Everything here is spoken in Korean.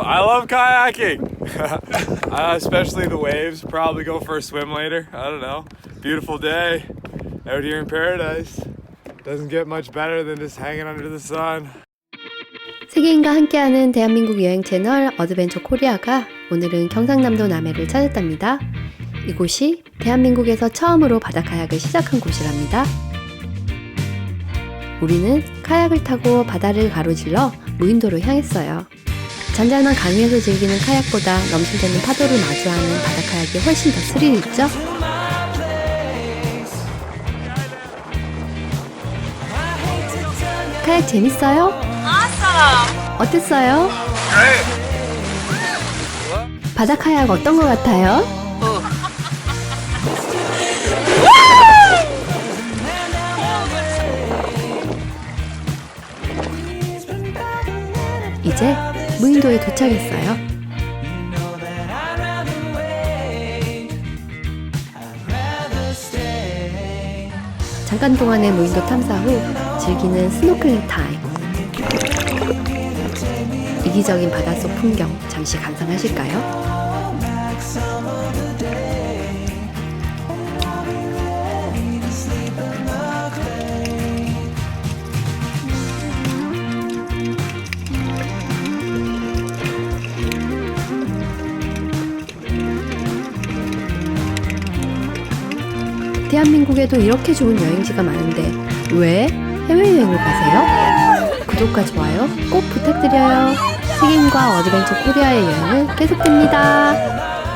I love kayaking, uh, especially the waves. Probably go for a swim later. I don't know. Beautiful day out here in paradise. Doesn't get much better than just hanging under the sun. 세계인과 함께하는 대한민국 여행 채널 어드벤처 코리아가 오늘은 경상남도 남해를 찾았답니다. 이곳이 대한민국에서 처음으로 바다 카약을 시작한 곳이랍니다. 우리는 카약을 타고 바다를 가로질러 무인도로 향했어요. 잔잔한 강에서 즐기는 카약보다 넘실대는 파도를 마주하는 바다 카약이 훨씬 더 스릴 있죠? 카약 재밌어요? 어땠어요? 바다 카약 어떤 것 같아요? 이제 무인도에 도착했어요. 잠깐 동안의 무인도 탐사 후 즐기는 스노클링 타임. 이기적인 바닷속 풍경 잠시 감상하실까요? 대한민국에도 이렇게 좋은 여행지가 많은데 왜 해외여행을 가세요? 구독과 좋아요 꼭 부탁드려요. 세계인과 어드벤처 코리아의 여행은 계속됩니다.